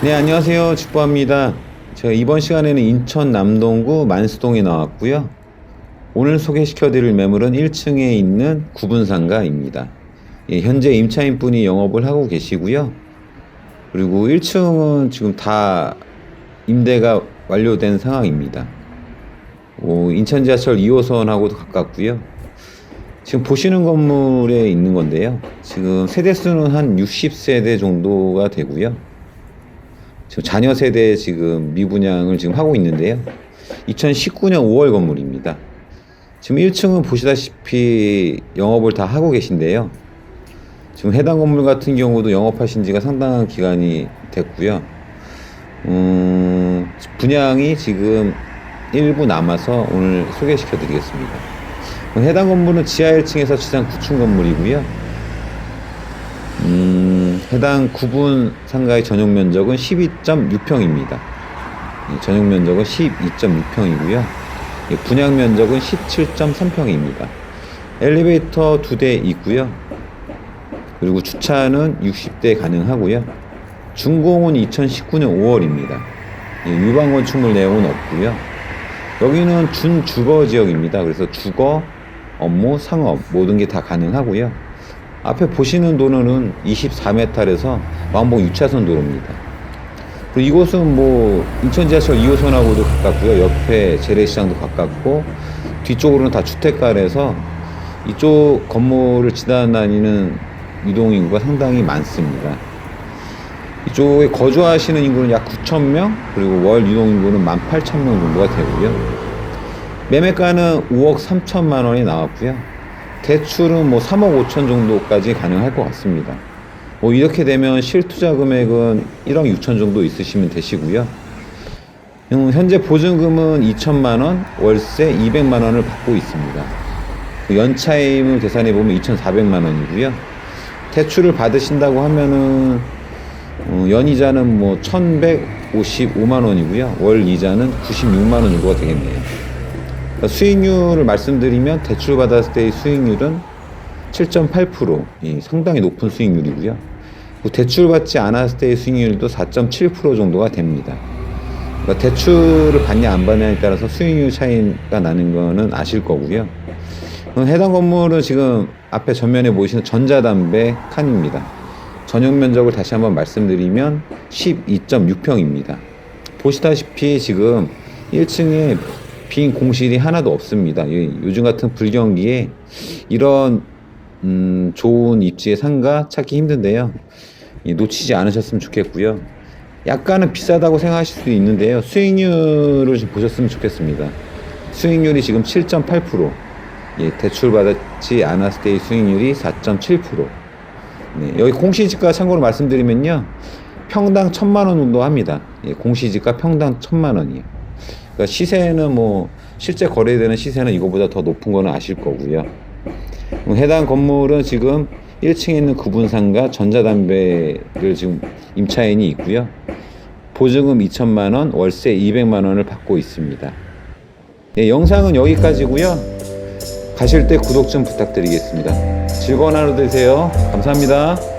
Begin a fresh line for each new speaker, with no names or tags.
네, 안녕하세요. 축구합니다. 제가 이번 시간에는 인천 남동구 만수동에 나왔고요. 오늘 소개시켜 드릴 매물은 1층에 있는 구분상가입니다. 예, 현재 임차인 분이 영업을 하고 계시고요. 그리고 1층은 지금 다 임대가 완료된 상황입니다. 오, 인천 지하철 2호선하고도 가깝고요. 지금 보시는 건물에 있는 건데요. 지금 세대 수는 한 60세대 정도가 되고요. 지금 자녀 세대 지금 미분양을 지금 하고 있는데요. 2019년 5월 건물입니다. 지금 1층은 보시다시피 영업을 다 하고 계신데요. 지금 해당 건물 같은 경우도 영업하신 지가 상당한 기간이 됐고요. 음, 분양이 지금 일부 남아서 오늘 소개시켜 드리겠습니다. 해당 건물은 지하 1층에서 지상 9층 건물이고요. 음, 해당 구분 상가의 전용 면적은 12.6평입니다. 전용 면적은 12.6평이고요. 분양 면적은 17.3평입니다. 엘리베이터 두 대 있고요. 그리고 주차는 60대 가능하고요. 준공은 2019년 5월입니다. 유방 건축물 내용은 없고요. 여기는 준주거 지역입니다. 그래서 주거, 업무, 상업 모든 게 다 가능하고요. 앞에 보시는 도로는 24m에서 왕복 6차선 도로입니다. 그리고 이곳은 뭐 인천 지하철 2호선하고도 가깝고요. 옆에 재래시장도 가깝고 뒤쪽으로는 다 주택가라서 이쪽 건물을 지나다니는 유동 인구가 상당히 많습니다. 이쪽에 거주하시는 인구는 약 9,000명, 그리고 월 유동 인구는 18,000명 정도가 되고요. 매매가는 5억 3천만 원이 나왔고요. 대출은 뭐 3억 5천 정도까지 가능할 것 같습니다. 뭐 이렇게 되면 실투자 금액은 1억 6천 정도 있으시면 되시고요. 음, 현재 보증금은 2천만 원, 월세 200만 원을 받고 있습니다. 연차임을 계산해 보면 2,400만 원이고요. 대출을 받으신다고 하면은 어, 연이자는 뭐 1,155만 원이고요. 월 이자는 96만 원 정도가 되겠네요. 그러니까 수익률을 말씀드리면 대출 받았을 때의 수익률은 7.8%, 이 상당히 높은 수익률이고요. 그 대출 받지 않았을 때의 수익률도 4.7% 정도가 됩니다. 그러니까 대출을 받냐 안 받냐에 따라서 수익률 차이가 나는 거는 아실 거고요. 해당 건물은 지금 앞에 전면에 보이시는 전자담배 칸입니다. 전용 면적을 다시 한번 말씀드리면 12.6평입니다. 보시다시피 지금 1층에 빈 공실이 하나도 없습니다. 요즘 같은 불경기에 이런 음, 좋은 입지의 상가 찾기 힘든데요. 놓치지 않으셨으면 좋겠고요. 약간은 비싸다고 생각하실 수도 있는데요. 수익률을 좀 보셨으면 좋겠습니다. 수익률이 지금 7.8%. 예, 대출 받지 않았을 때의 수익률이 4.7%. 네, 여기 공시지가 참고로 말씀드리면요. 평당 천만 원 정도 합니다. 예, 공시지가 평당 천만 원이에요. 그러니까 시세는 뭐 실제 거래되는 시세는 이거보다 더 높은 거는 아실 거고요. 해당 건물은 지금 1층에 있는 구분상가 전자담배를 지금 임차인이 있고요. 보증금 2천만 원, 월세 200만 원을 받고 있습니다. 예, 영상은 여기까지고요. 가실 때 구독 좀 부탁드리겠습니다. 즐거운 하루 되세요. 감사합니다.